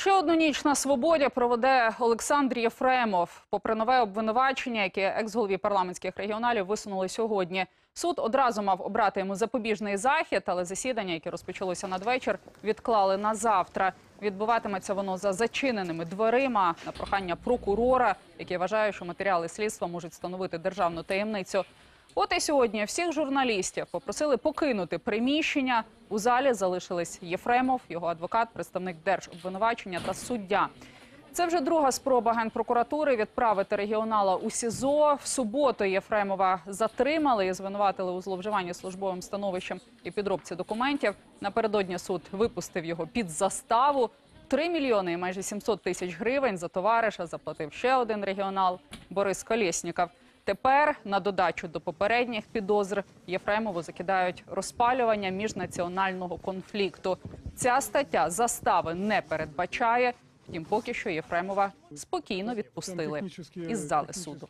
Ще одну ніч на свободі проведе Олександр Єфремов. Попри нове обвинувачення, яке екс-голові парламентських регіоналів висунули сьогодні. Суд одразу мав обрати йому запобіжний захід, але засідання, яке розпочалося надвечір, відклали на завтра. Відбуватиметься воно за зачиненими дверима на прохання прокурора, який вважає, що матеріали слідства можуть становити державну таємницю. От і сьогодні всіх журналістів попросили покинути приміщення. У залі залишились Єфремов, його адвокат, представник держобвинувачення та суддя. Це вже друга спроба генпрокуратури відправити регіонала у СІЗО. В суботу Єфремова затримали і звинуватили у зловживанні службовим становищем і підробці документів. Напередодні суд випустив його під заставу. 3 мільйони і майже 700 тисяч гривень за товариша заплатив ще один регіонал Борис Колєсніков. Тепер на додачу до попередніх підозр Єфремову закидають розпалювання міжнаціонального конфлікту. Ця стаття застави не передбачає. Втім, поки що Єфремова спокійно відпустили із зали суду.